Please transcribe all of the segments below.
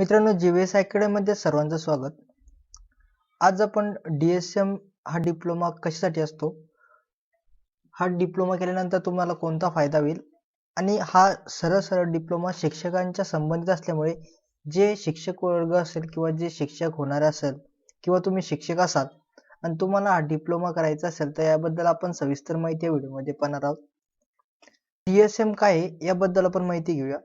मित्रांनो G V S अकॅडमीमध्ये सर्वांचं स्वागत. आज आपण डी एस एम हा डिप्लोमा कशासाठी असतो? हा डिप्लोमा केल्यानंतर तुम्हाला कोणता फायदा होईल? आणि हा सरळ सरळ डिप्लोमा शिक्षकांच्या संबंधित असल्यामुळे जे शिक्षक वर्ग असेल किंवा जे शिक्षक होणारे असेल किंवा तुम्ही शिक्षक असाल आणि तुम्हाला हा डिप्लोमा करायचा असेल तर याबद्दल आपण सविस्तर माहिती या व्हिडिओमध्ये पाहणार आहोत. डी एस एम काय आहे याबद्दल आपण माहिती घेऊया.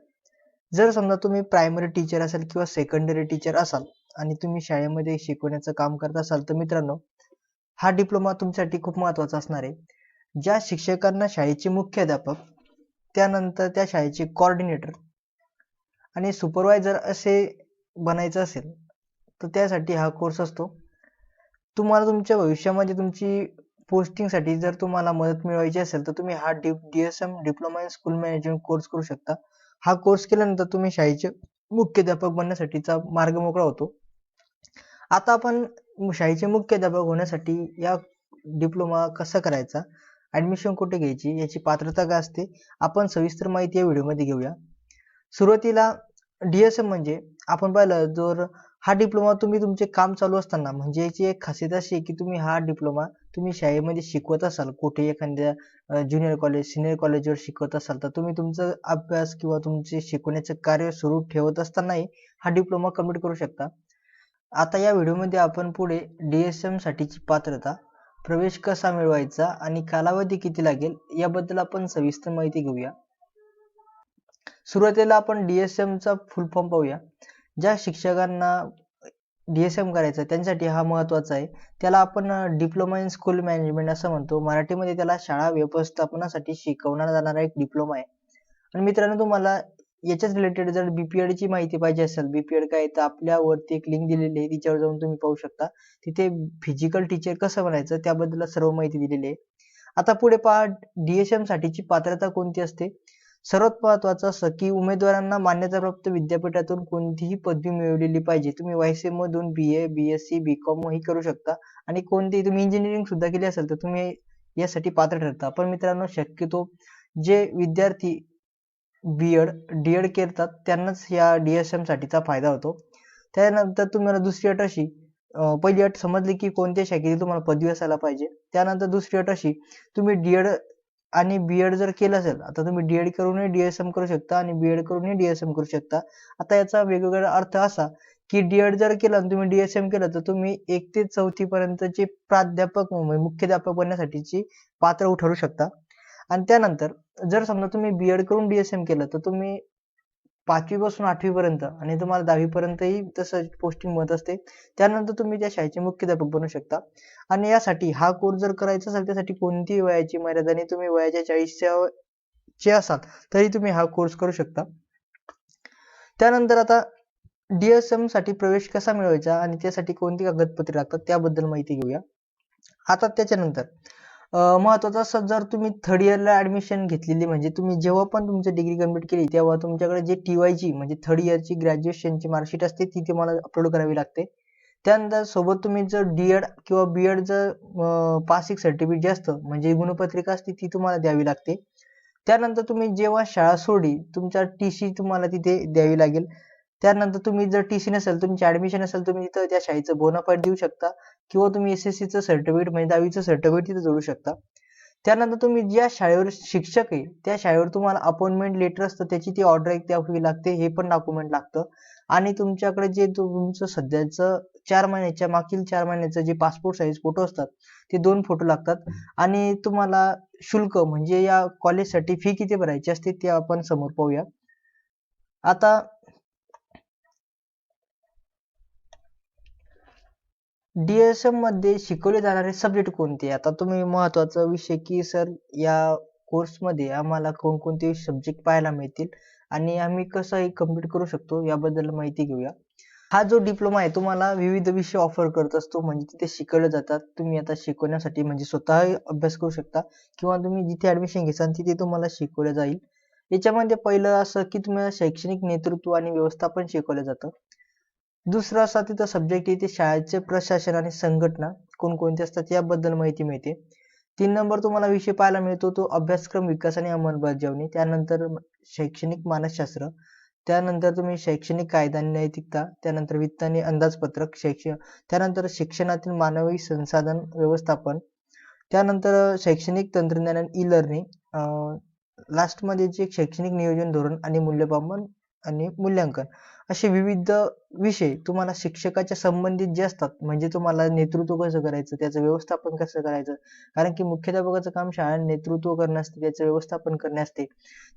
जर समजा तुम्ही प्रायमरी टीचर असाल किंवा सेकंडरी टीचर असाल आणि तुम्ही शाळेमध्ये शिकवण्याचं काम करत असाल तर मित्रांनो हा डिप्लोमा तुमच्यासाठी खूप महत्त्वाचा असणार आहे. ज्या शिक्षकांना शाळेचे मुख्याध्यापक त्यानंतर त्या शाळेचे कॉर्डिनेटर आणि सुपरवायझर असे बनायचं असेल तर त्यासाठी हा कोर्स असतो. तुम्हाला तुमच्या भविष्यामध्ये तुमची पोस्टिंगसाठी जर तुम्हाला मदत मिळवायची असेल तर तुम्ही हा D D S M diploma in school management course करू शकता. हा कोर्स केल्यानंतर तुम्ही शाळेचे मुख्याध्यापक बनण्यासाठीचा मार्ग मोकळा होतो. आता आपण शाळेचे मुख्याध्यापक होण्यासाठी या डिप्लोमा कसा करायचा ॲडमिशन कुठे घ्यायची याची पात्रता काय असते आपण सविस्तर माहिती या व्हिडिओमध्ये घेऊया. सुरुवातीला डी एस एम म्हणजे आपण पाहिलं जर हा डिप्लोमा तुम्ही तुमचे काम चालू असताना म्हणजे याची एक खासियत अशी आहे की तुम्ही हा डिप्लोमा तुम्ही शाळेमध्ये शिकवत असाल कुठे एखाद्या ज्युनियर कॉलेज सिनियर कॉलेजवर शिकवत असाल तर तुम्ही तुमचा अभ्यास किंवा तुमचे शिकवण्याचं कार्य सुरू ठेवत असतानाही हा डिप्लोमा कंप्लीट करू शकता. आता या व्हिडिओमध्ये आपण पुढे डी एस एम साठीची पात्रता प्रवेश कसा मिळवायचा आणि कालावधी किती लागेल याबद्दल आपण सविस्तर माहिती घेऊया. सुरुवातीला आपण डी एस एमचा फुल फॉर्म पाहूया. ज्या शिक्षकांना डी एस एम करायचं त्यांच्यासाठी हा महत्त्वाचा आहे. त्याला आपण डिप्लोमा इन स्कूल मॅनेजमेंट असं म्हणतो. मराठीमध्ये त्याला शाळा व्यवस्थापनासाठी शिकवण्यात जाणारा एक डिप्लोमा आहे. आणि मित्रांनो तुम्हाला याच्याच रिलेटेड जर बीपीएड ची माहिती पाहिजे असेल बीपीएड काय तर आपल्यावरती एक लिंक दिलेली आहे. तिच्यावर जाऊन तुम्ही पाहू शकता. तिथे फिजिकल टीचर कसं बनायचं त्याबद्दल सर्व माहिती दिलेली आहे. आता पुढे पहा डीएसएम साठीची पात्रता कोणती असते? सर्वात महत्वाचं असं की उमेदवारांना मान्यताप्राप्त विद्यापीठातून कोणतीही पदवी मिळवलेली पाहिजे. तुम्ही वायसे मधून B A B S C B com ही करू शकता. आणि कोणतीही तुम्ही इंजिनिअरिंग सुद्धा केली असेल तर तुम्ही यासाठी पात्र ठरता. पण मित्रांनो शक्यतो जे विद्यार्थी बी एड डी एड करतात त्यांनाच या डी एस एम साठीचा फायदा होतो. त्यानंतर तुम्हाला दुसरी अट अशी पहिली अट समजली की कोणत्या शाखेची तुम्हाला पदवी असायला पाहिजे. त्यानंतर दुसरी अट अशी तुम्ही डी एड आणि बी एड जर केलं असेल आता तुम्ही डी एड करूनही डीएसएम करू शकता आणि बी एड करूनही डीएसएम करू शकता. आता याचा वेगवेगळा अर्थ असा की डी एड जर केलं आणि तुम्ही डीएसएम केलं तर तुम्ही एक ते चौथी पर्यंतचे प्राध्यापक म्हणजे मुख्याध्यापक बनण्यासाठीची पात्र ठरू शकता. आणि त्यानंतर जर समजा तुम्ही बी एड करून डीएसएम केलं तर तुम्ही पाचवी पासून आठवी पर्यंत आणि तुम्हाला दहावी पर्यंतही तसं पोस्टिंग मिळत असते. त्यानंतर तुम्ही त्या शाळेचे मुख्याध्यापक बनू शकता. आणि यासाठी हा कोर्स जर करायचा असेल त्यासाठी कोणतीही वयाची मर्यादा नाही. तुम्ही वयाच्या चाळीसच्या चे असाल तरी तुम्ही हा कोर्स करू शकता. त्यानंतर आता डीएसएमसाठी प्रवेश कसा मिळवायचा आणि त्यासाठी कोणती कागदपत्रे लागतात त्याबद्दल माहिती घेऊया. आता त्याच्यानंतर महत्वाचं असं जर तुम्ही थर्ड इयरला ऍडमिशन घेतलेली म्हणजे तुम्ही जेव्हा पण तुमची डिग्री कंप्लीट केली तेव्हा तुमच्याकडे जे टी वायची म्हणजे थर्ड इयरची ग्रॅज्युएशनची मार्कशीट असते ती तुम्हाला अपलोड करावी लागते. त्यानंतर सोबत तुम्ही जर डी एड किंवा बी एड जर पासिंग सर्टिफिकेट जे असतं म्हणजे गुणपत्रिका असते ती तुम्हाला द्यावी लागते. त्यानंतर तुम्ही जेव्हा शाळा सोडली तुमचा टी सी तुम्हाला तिथे द्यावी लागेल. त्यानंतर तुम्ही जर टी सी नसेल तुमची ऍडमिशन असेल तुम्ही तिथं त्या शाळेचं बोनाफाईड देऊ शकता किंवा तुम्ही एस एस सीचं सर्टिफिकेट म्हणजे दहावीचं सर्टिफिकेट तिथे जोडू शकता. त्यानंतर तुम्ही ज्या शाळेवर शिक्षक आहे त्या शाळेवर तुम्हाला अपॉइंटमेंट लेटर असतं त्याची ती ऑर्डर एक द्यावी लागते हे पण डॉक्युमेंट लागतं. आणि तुमच्याकडे जे तुमचं सध्याचं चार महिन्याच्या मागील चार महिन्याचं जे पासपोर्ट साईज फोटो असतात ते दोन फोटो लागतात. आणि तुम्हाला शुल्क म्हणजे या कॉलेजसाठी फी किती भरायची असते ते आपण समोर पाहूया. आता डीएसएममध्ये शिकवले जाणारे सब्जेक्ट कोणते? आता तुम्ही महत्त्वाचा विषय की सर या कोर्समध्ये आम्हाला कोणकोणते सब्जेक्ट पाहायला मिळतील आणि आम्ही कसं कंप्लीट करू शकतो याबद्दल माहिती घेऊया. हा जो डिप्लोमा आहे तुम्हाला विविध विषय ऑफर करत असतो. म्हणजे तिथे शिकवले जातात. तुम्ही आता शिकवण्यासाठी म्हणजे स्वतः अभ्यास करू शकता किंवा तुम्ही जिथे ऍडमिशन घेसाल तिथे तुम्हाला शिकवलं जाईल. याच्यामध्ये पहिलं असं की तुम्हाला शैक्षणिक नेतृत्व आणि व्यवस्थापन शिकवलं जातं. दुसरा असा तिथं सब्जेक्ट येते शाळेचे प्रशासन आणि संघटना कोणकोणते असतात याबद्दल माहिती मिळते. तीन नंबर तुम्हाला विषय पाहायला मिळतो तो अभ्यासक्रम विकास आणि अंमलबजावणी त्यानंतर शैक्षणिक मानसशास्त्र त्यानंतर तुम्ही शैक्षणिक कायदा आणि नैतिकता त्यानंतर वित्त आणि अंदाजपत्रक शैक्षण त्यानंतर शिक्षणातील मानवी संसाधन व्यवस्थापन त्यानंतर शैक्षणिक तंत्रज्ञान आणि ई लर्निंग लास्टमध्ये जे शैक्षणिक नियोजन धोरण आणि मूल्यमापन आणि मूल्यांकन. असे विविध विषय तुम्हाला शिक्षकाच्या संबंधित जे असतात म्हणजे तुम्हाला नेतृत्व कसं करायचं त्याचं व्यवस्थापन कसं करायचं? कारण की मुख्याध्यापकाचं काम शाळा नेतृत्व करणं असते त्याचं व्यवस्थापन करणे असते.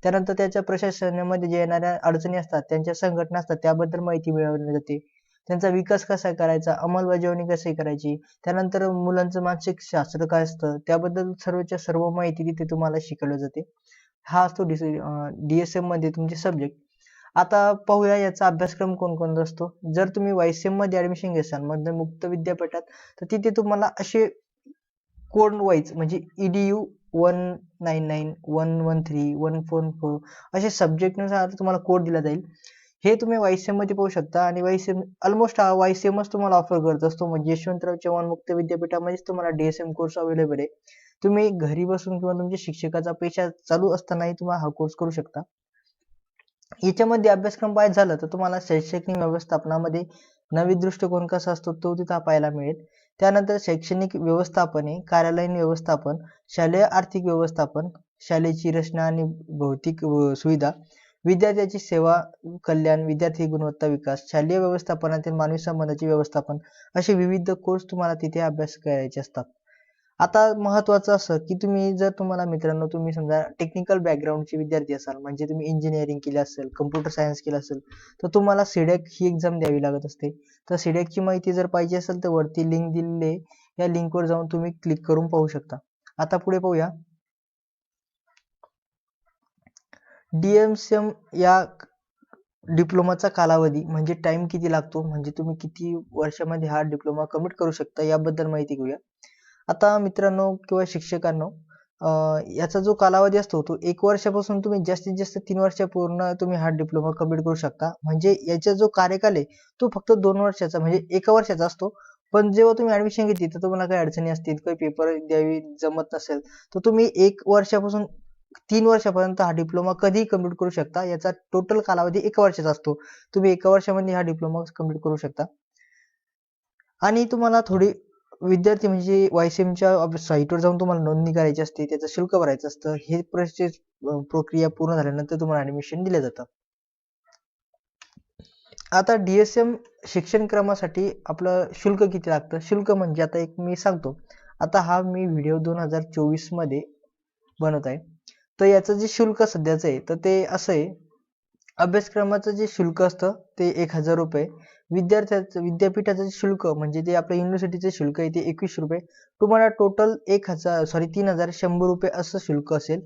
त्यानंतर त्याच्या प्रशासनामध्ये जे येणाऱ्या अडचणी असतात त्यांच्या संघटना असतात त्याबद्दल माहिती मिळवली जाते. त्यांचा विकास कसा करायचा अंमलबजावणी कशी करायची त्यानंतर मुलांचं मानसिक शास्त्र काय असतं त्याबद्दल सर्वच्या सर्व माहिती तिथे तुम्हाला शिकवलं जाते. हा असतो डी एस एममध्ये तुमचे सब्जेक्ट आता पाहूया याचा अभ्यासक्रम कोणकोणता असतो. जर तुम्ही वायसीएममध्ये ऍडमिशन घेसाल मध्ये मुक्त विद्यापीठात तर तिथे तुम्हाला असे कोड वाईज म्हणजे EDU one nine nine one one three one four four असे सब्जेक्टनुसार तुम्हाला कोड दिला जाईल. हे तुम्ही वायसीएममध्ये पाहू शकता आणि वायसीएम ऑलमोस्ट वायसीएमच तुम्हाला ऑफर करत असतो. म्हणजे यशवंतराव चव्हाण मुक्त विद्यापीठामध्येच तुम्हाला डीएसएम कोर्स अवेलेबल आहे. तुम्ही घरी बसून किंवा तुमच्या शिक्षकाचा पेशा चालू असतानाही तुम्हाला हा कोर्स करू शकता. याच्यामध्ये अभ्यासक्रम पाहिजे झालं तर तुम्हाला शैक्षणिक व्यवस्थापनामध्ये नवीन दृष्टिकोन कसा असतो तो तिथं पाहायला मिळेल. त्यानंतर शैक्षणिक व्यवस्थापन कार्यालयीन व्यवस्थापन शालेय आर्थिक व्यवस्थापन शालेची रचना आणि भौतिक सुविधा विद्यार्थ्याची सेवा कल्याण विद्यार्थी गुणवत्ता विकास शालेय व्यवस्थापनातील मानवी संबंधाचे व्यवस्थापन असे विविध कोर्स तुम्हाला तिथे अभ्यास करायचे असतात. आता महत्वाचं असं की तुम्ही जर तुम्हाला मित्रांनो तुम्ही समजा टेक्निकल बॅकग्राऊंडचे विद्यार्थी असाल म्हणजे तुम्ही इंजिनिअरिंग केलं असेल कम्प्युटर सायन्स केलं असेल तर तुम्हाला सिडॅक ही एक्झाम द्यावी लागत असते. तर सिडॅकची माहिती जर पाहिजे असेल तर वरती लिंक दिलेली या लिंकवर जाऊन तुम्ही क्लिक करून पाहू शकता. आता पुढे पाहूया. डीएमसीएम या डिप्लोमाचा कालावधी म्हणजे टाइम किती लागतो म्हणजे तुम्ही किती वर्षामध्ये हा डिप्लोमा कंप्लीट करू शकता याबद्दल माहिती घेऊया. आता मित्रांनो किंवा शिक्षकांनो याचा जो कालावधी असतो तो एक वर्षापासून तुम्ही जास्तीत जास्त तीन वर्ष पूर्ण तुम्ही हा डिप्लोमा कंप्लीट करू शकता. म्हणजे याचा जो कार्यकाल आहे तो फक्त दोन वर्षाचा म्हणजे एका वर्षाचा असतो. पण जेव्हा तुम्ही ऍडमिशन घेतली तर तुम्हाला काही अडचणी असतील काही पेपर द्यावी जमत नसेल तर तुम्ही एक वर्षापासून तीन वर्षापर्यंत हा डिप्लोमा कधीही कंप्लीट करू शकता. याचा टोटल कालावधी एका वर्षाचा असतो. तुम्ही एका वर्षामध्ये हा डिप्लोमा कंप्लीट करू शकता. आणि तुम्हाला थोडी विद्यार्थी म्हणजे वायसीएमच्या साईटवर जाऊन तुम्हाला नोंदणी करायची असते त्याचं शुल्क भरायचं असतं हे प्रोसेस प्रक्रिया पूर्ण झाल्यानंतर तुम्हाला ऍडमिशन दिलं जातं. आता डीएसएम शिक्षण क्रमासाठी आपलं शुल्क किती लागतं? शुल्क म्हणजे आता एक मी सांगतो. आता हा मी व्हिडिओ दोन हजार चोवीसमध्ये बनवत आहे. तर याचं जे शुल्क सध्याचं आहे तर ते असं आहे. अभ्यासक्रमाचं जे शुल्क असतं ते एक हजार रुपये. विद्यार्थ्याचं विद्यापीठाचं शुल्क म्हणजे जे आपल्या युनिव्हर्सिटीचे शुल्क आहे ते एकवीस रुपये. तुम्हाला टोटल एक हजार सॉरी तीन हजार शंभर रुपये असं शुल्क असेल.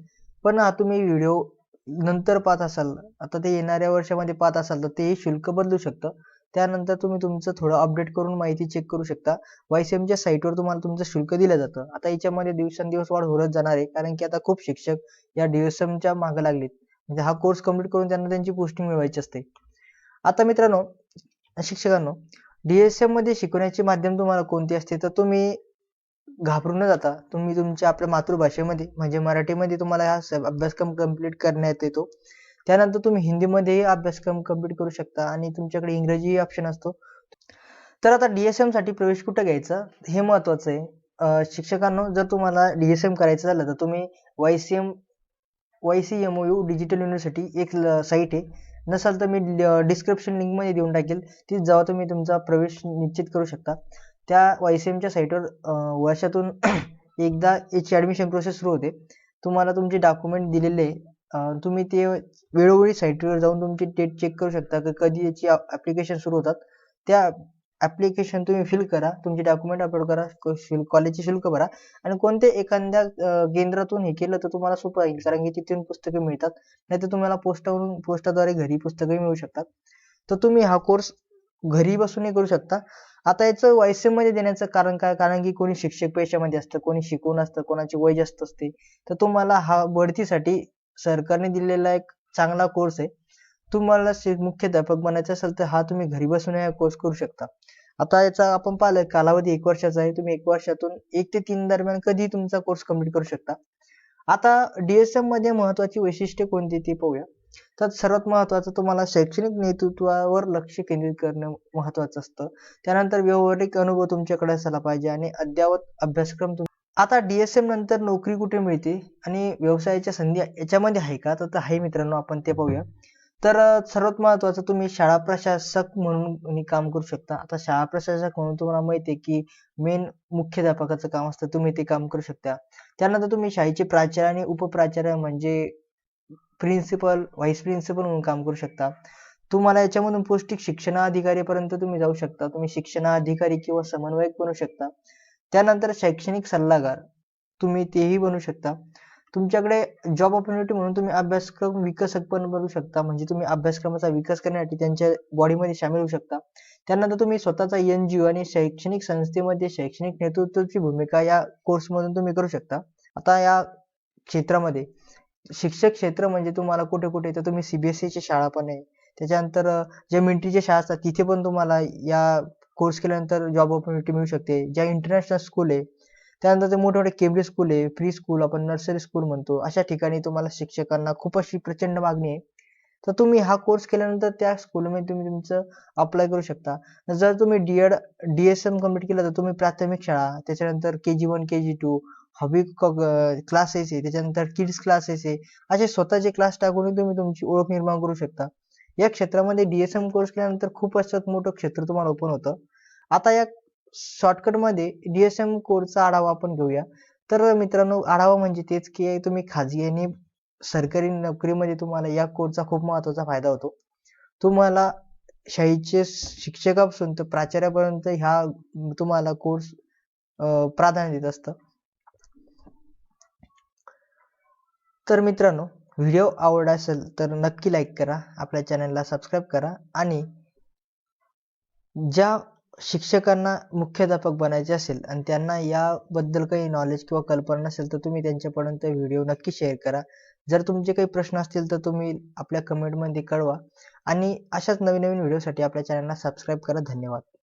पण हा तुम्ही व्हिडिओ नंतर पाहत असाल आता ते येणाऱ्या वर्षामध्ये पाहत असाल तर ते शुल्क बदलू शकतं. त्यानंतर तुम्ही तुमचं थोडं अपडेट करून माहिती चेक करू शकता. वायसीएमच्या साईटवर तुम्हाला तुमचं शुल्क दिलं जातं. आता याच्यामध्ये दिवसेंदिवस वाढ होत जाणार आहे कारण की आता खूप शिक्षक या डीएसएमच्या मागे लागलेत. म्हणजे हा कोर्स कंप्लीट करून त्यांना त्यांची पोस्टिंग मिळवायची असते. आता मित्रांनो शिक्षकांनो? डीएसएममध्ये शिकवण्याचे माध्यम तुम्हाला कोणते असते? तर तुम्ही घाबरून न जाता तुम्ही तुमच्या आपल्या मातृभाषेमध्ये म्हणजे मराठीमध्ये तुम्हाला हा अभ्यासक्रम कंप्लीट करण्यात येतो. त्यानंतर तुम्ही हिंदीमध्येही अभ्यासक्रम कंप्लीट करू शकता आणि तुमच्याकडे इंग्रजी ऑप्शन असतो. तर आता डीएसएमसाठी प्रवेश कुठं घ्यायचा? हे महत्वाचं आहे. शिक्षकांनो जर तुम्हाला डीएसएम करायचं झालं तर तुम्ही Y CM Y CMO U digital university एक साईट आहे. नसाल तर मी डिस्क्रिप्शन लिंकमध्ये देऊन टाकेल. ती जेव्हा तुम्ही तुमचा प्रवेश निश्चित करू शकता. त्या वाय सी एमच्या साईटवर वर्षातून एकदा याची ॲडमिशन प्रोसेस सुरू होते. तुम्हाला तुमचे डॉक्युमेंट दिलेले तुम्ही ते वेळोवेळी साईटवर जाऊन तुमची डेट चेक करू शकता. की कधी याची ॲप्लिकेशन सुरू होतात. त्या ऍप्लिकेशन तुम्ही फिल करा तुमचे डॉक्युमेंट अपलोड करा कॉलेजचे शुल्क भरा आणि कोणत्या एखाद्या केंद्रातून हे केलं तर तुम्हाला सोपं येईल कारण की तिथून पुस्तके मिळतात नाही तर तुम्हाला पोस्टावरून पोस्टाद्वारे घरी पुस्तकही मिळू शकतात. तर तुम्ही हा कोर्स घरी बसूनही करू शकता. आता याचं वायसीएममध्ये देण्याचं कारण काय? कारण की कोणी शिक्षक पेशामध्ये असतं कोणी शिकवून असतं कोणाची वय जास्त असते. तर तुम्हाला हा बढतीसाठी सरकारने दिलेला एक चांगला कोर्स आहे. तुम्हाला मुख्याध्यापक बनायचं असेल तर हा तुम्ही घरी बसून हा कोर्स करू शकता. आता याचा आपण पाहिलं कालावधी एक वर्षाचा आहे. तुम्ही एक वर्षातून एक ते तीन दरम्यान कधी तुमचा कोर्स कंप्लीट करू शकता? आता डीएसएममध्ये महत्वाची वैशिष्ट्ये कोणती ती पाहूया. तर सर्वात महत्वाचं तुम्हाला शैक्षणिक नेतृत्वावर लक्ष केंद्रित करणं महत्त्वाचं असतं. त्यानंतर व्यावहारिक अनुभव तुमच्याकडे असायला पाहिजे आणि अद्ययावत अभ्यासक्रम आता डीएसएम नंतर नोकरी कुठे मिळते? आणि व्यवसायाच्या संधी याच्यामध्ये आहे का? तर आहे मित्रांनो आपण ते पाहूया. तर सर्वात महत्त्वाचं तुम्ही शाळा प्रशासक म्हणून काम करू शकता. आता शाळा प्रशासक म्हणून तुम्हाला माहिती आहे की मेन मुख्याध्यापकाचं काम असतं तुम्ही ते काम करू शकता. त्यानंतर तुम्ही शाळेचे प्राचार्य आणि उपप्राचार्य म्हणजे प्रिन्सिपल व्हाईस प्रिन्सिपल म्हणून काम करू शकता. तुम्हाला याच्यामधून पौष्टिक शिक्षणाधिकारीपर्यंत तुम्ही जाऊ शकता. तुम्ही शिक्षणाधिकारी किंवा समन्वयक बनू शकता. त्यानंतर शैक्षणिक सल्लागार तुम्ही तेही बनू शकता. तुमच्याकडे जॉब ऑपॉर्च्युनिटी म्हणून तुम्ही अभ्यासक्रम विकसक पण बनू शकता. म्हणजे तुम्ही अभ्यासक्रमाचा विकास करण्यासाठी त्यांच्या बॉडीमध्ये सामील होऊ शकता. त्यानंतर तुम्ही स्वतःचा एन जी ओ आणि शैक्षणिक संस्थेमध्ये शैक्षणिक नेतृत्वाची भूमिका या कोर्समधून तुम्ही करू शकता. आता या क्षेत्रामध्ये शिक्षक क्षेत्र म्हणजे तुम्हाला कुठे कुठे तर तुम्ही सीबीएसईची शाळा पण आहे. त्याच्यानंतर जे मिलिटरीच्या शाळा असतात तिथे पण तुम्हाला या कोर्स केल्यानंतर जॉब ऑपॉर्च्युनिटी मिळू शकते. ज्या इंटरनॅशनल स्कूल आहे त्यानंतर ते मोठे मोठे केंब्रिज स्कूल आहे फ्री स्कूल आपण नर्सरी स्कूल म्हणतो. अशा ठिकाणी तुम्हाला शिक्षकांना खूप अशी प्रचंड मागणी आहे. तर तुम्ही हा कोर्स केल्यानंतर त्या स्कूलमध्ये तुम्ही तुमचं अप्लाय करू शकता. जर तुम्ही D Ed D S M complete केलं तर तुम्ही प्राथमिक शाळा त्याच्यानंतर K G one K G two hobby classes आहे त्याच्यानंतर किड्स क्लासेस आहे. असे स्वतःचे क्लास टाकून तुम्ही तुमची ओळख निर्माण करू शकता. या क्षेत्रामध्ये डीएसएम कोर्स केल्यानंतर खूप असं मोठं क्षेत्र तुम्हाला ओपन होतं. आता या शॉर्टकटमध्ये डी एस डीएसएम कोरचा आढावा आपण घेऊया. तर मित्रांनो आढावा म्हणजे तेच की तुम्ही खाजगी आणि सरकारी नोकरीमध्ये तुम्हाला या कोर्सचा खूप महत्त्वाचा फायदा होतो. तुम्हाला शाळेचे शिक्षकापासून तर प्राचार्यापर्यंत ह्या तुम्हाला कोर्स प्राधान्य देत असतं. तर मित्रांनो व्हिडिओ आवड असेल तर नक्की लाईक करा आपल्या चॅनलला सबस्क्राईब करा आणि ज्या शिक्षकांना मुख्याध्यापक बनायचे असेल आणि त्यांना याबद्दल काही नॉलेज किंवा कल्पना नसेल तर तुम्ही त्यांच्यापर्यंत व्हिडिओ नक्की शेअर करा. जर तुमचे काही प्रश्न असतील तर तुम्ही आपल्या कमेंटमध्ये कळवा. आणि अशाच नवीन नवीन व्हिडिओसाठी आपल्या चॅनलला सबस्क्राईब करा. धन्यवाद.